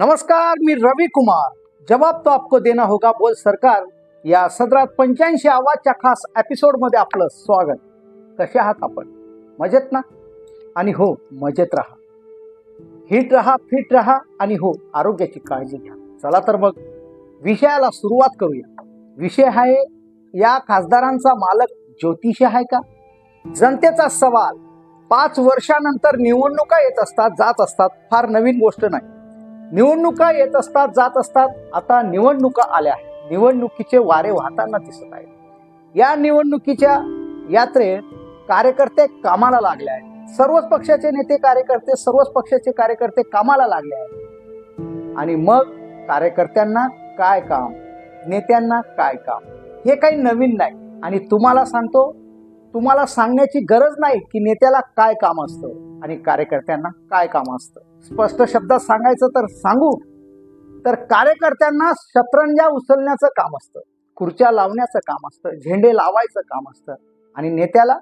नमस्कार मी रवी कुमार. जवाब तो आपको देना होगा बोल सरकार. या सदरात पंच्याऐंशी आवाजच्या खास एपिसोडमध्ये आपलं स्वागत. कसे आहात आपण? मजेत ना? आणि हो मजेत राहा. हिट राहा फिट राहा आणि हो आरोग्याची काळजी घ्या. चला तर मग विषयाला सुरुवात करूया. विषय आहे या खासदारांचा मालक ज्योतिष आहे का? जनतेचा सवाल. पाच वर्षानंतर निवडणुका येत असतात जात असतात फार नवीन गोष्ट नाही. निवडणुका येत असतात जात असतात. आता निवडणुका आल्या. आहेत निवडणुकीचे वारे वाहताना दिसत आहेत. या निवडणुकीच्या यात्रेत कार्यकर्ते कामाला लागले आहेत. सर्वच पक्षाचे नेते कार्यकर्ते सर्वच पक्षाचे कार्यकर्ते कामाला लागले आहेत. आणि मग कार्यकर्त्यांना काय काम? नेत्यांना काय काम? हे काही नवीन नाही. आणि तुम्हाला सांगतो तुम्हाला सांगण्याची गरज नाही की नेत्याला काय काम असतं. आणि कार्यकर्त्यांना काय काम असतं? स्पष्ट शब्दात सांगायचं तर सांगू. तर कार्यकर्त्यांना शतरंजा उचलण्याचं काम असतं खुर्च्या लावण्याचं काम असतं झेंडे लावायचं काम असतं आणि नेत्याला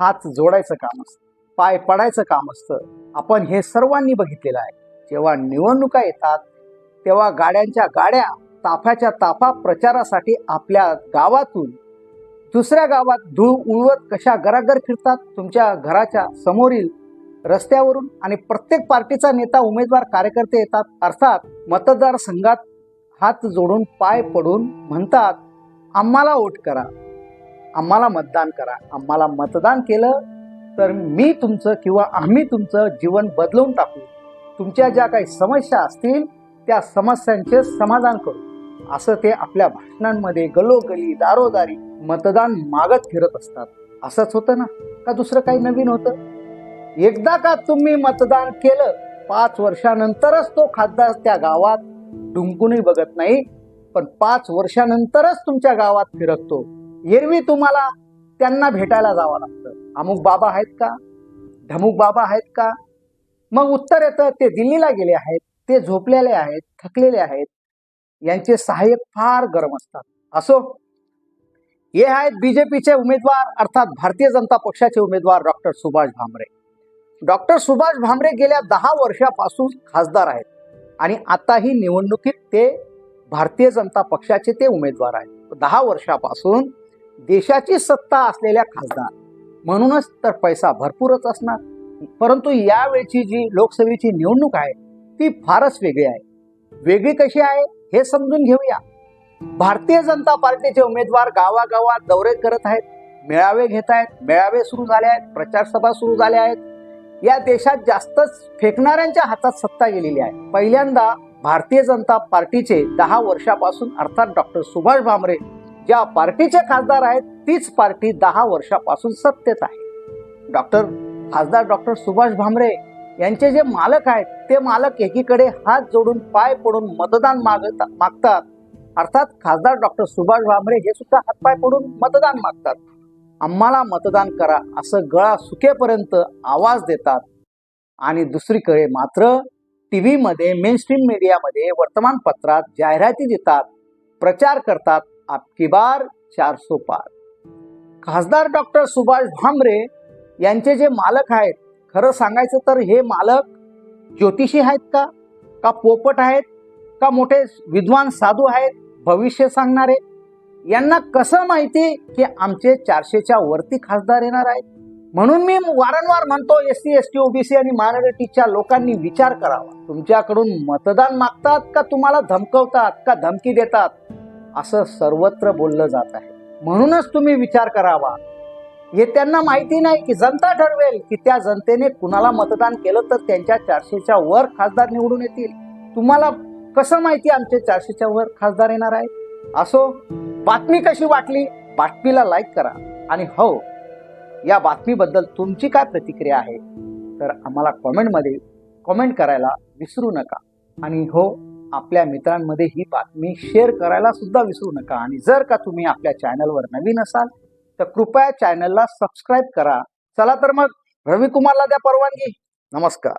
हात जोडायचं काम असतं पाय पडायचं काम असतं. आपण हे सर्वांनी बघितलेलं आहे. जेव्हा निवडणुका येतात तेव्हा गाड्यांच्या गाड्या ताफ्याच्या ताफा प्रचारासाठी आपल्या गावातून दुसऱ्या गावात धूळ उडवत कशा गरागर फिरतात तुमच्या घराच्या समोरील रस्त्यावरून आणि प्रत्येक पार्टीचा नेता उमेदवार कार्यकर्ते येतात. अर्थात मतदारसंघात हात जोडून पाय पडून म्हणतात आम्हाला वोट करा. आम्हाला मतदान करा. आम्हाला मतदान केलं तर मी तुमचं किंवा आम्ही तुमचं जीवन बदलवून टाकू. तुमच्या ज्या काही समस्या असतील त्या समस्यांचे समाधान करू. असं ते आपल्या भाषणांमध्ये गलोगली दारोदारी मतदान मागत फिरत असतात. असंच होतं ना? का दुसरं काही नवीन होतं? एकदा का तुम्ही मतदान केलं पाच वर्षानंतरच तो खासदार त्या गावात डुंकूनही बघत नाही पण पाच वर्षानंतरच तुमच्या गावात फिरकतो. एरवी तुम्हाला त्यांना भेटायला जावं लागतं. अमुक बाबा आहेत का? धमुक बाबा आहेत का? मग उत्तर येतं ते दिल्लीला गेले आहेत ते झोपलेले आहेत थकलेले आहेत. यांचे सहाय्यक फार गरम असतात. असो. हे आहेत बीजेपीचे उमेदवार अर्थात भारतीय जनता पक्षाचे उमेदवार डॉक्टर सुभाष भामरे. डॉक्टर सुभाष भामरे गेल्या दहा वर्षापासून खासदार आहेत. आणि आताही निवडणुकीत ते भारतीय जनता पक्षाचे ते उमेदवार आहेत. दहा वर्षापासून देशाची सत्ता असलेल्या खासदार. म्हणूनच तर पैसा भरपूरच असणार. परंतु यावेळची जी लोकसभेची निवडणूक आहे ती फारच वेगळी आहे. वेगळी कशी आहे हे समजून घेऊया. भारतीय जनता पार्टीचे उमेदवार गावागावात दौरे करत आहेत मेळावे घेत आहेत मेळावे सुरू झाले आहेत प्रचार सभा सुरू झाल्या आहेत. या देशात जास्तच फेकणाऱ्यांच्या हातात सत्ता गेलेली आहे. पहिल्यांदा भारतीय जनता पार्टीचे दहा वर्षापासून अर्थात डॉक्टर सुभाष भामरे ज्या पार्टीचे खासदार आहेत तीच पार्टी दहा वर्षापासून सत्तेत आहे. डॉक्टर खासदार डॉक्टर सुभाष भामरे यांचे जे मालक आहेत ते मालक एकीकडे हात जोडून पाय पडून मतदान मागत मागतात. अर्थात खासदार डॉक्टर सुभाष भामरे हे सुद्धा हातपाय पडून मतदान मागतात. आम्हाला मतदान करा असं गळा सुकेपर्यंत आवाज देतात. आणि दुसरीकडे मात्र टी व्हीमध्ये मेनस्ट्रीम मीडियामध्ये वर्तमानपत्रात जाहिराती देतात प्रचार करतात आपकी बार चारसो पार. खासदार डॉक्टर सुभाष भामरे यांचे जे मालक आहेत खरं सांगायचं तर हे मालक ज्योतिषी आहेत का? का पोपट आहेत? का मोठे विद्वान साधू आहेत? भविष्य सांगणारे? यांना कसं माहिती की आमचे चारशेच्या वरती खासदार येणार आहेत? म्हणून मी वारंवार म्हणतो S C S T OBC आणि मायनॉरिटीच्या लोकांनी विचार करावा. तुमच्याकडून मतदान मागतात का तुम्हाला धमकवतात का धमकी देतात? असं सर्वत्र बोललं जात आहे. म्हणूनच तुम्ही विचार करावा. हे त्यांना माहिती नाही की जनता ठरवेल की त्या जनतेने कुणाला मतदान केलं तर त्यांच्या चारशेच्या वर खासदार निवडून येतील. तुम्हाला कसं माहिती आमचे चारशेच्या वर खासदार येणार आहे असो बातमी कशी वाटली? बातमीला लाईक करा. आणि हो या बातमीबद्दल तुमची काय प्रतिक्रिया आहे? तर आम्हाला कॉमेंटमध्ये कॉमेंट करायला विसरू नका. आणि हो आपल्या मित्रांमध्ये ही बातमी शेअर करायला सुद्धा विसरू नका. आणि जर का तुम्ही आपल्या चॅनलवर नवीन असाल तर कृपया चॅनलला सबस्क्राईब करा. चला तर मग रविकुमारला द्या परवानगी. नमस्कार.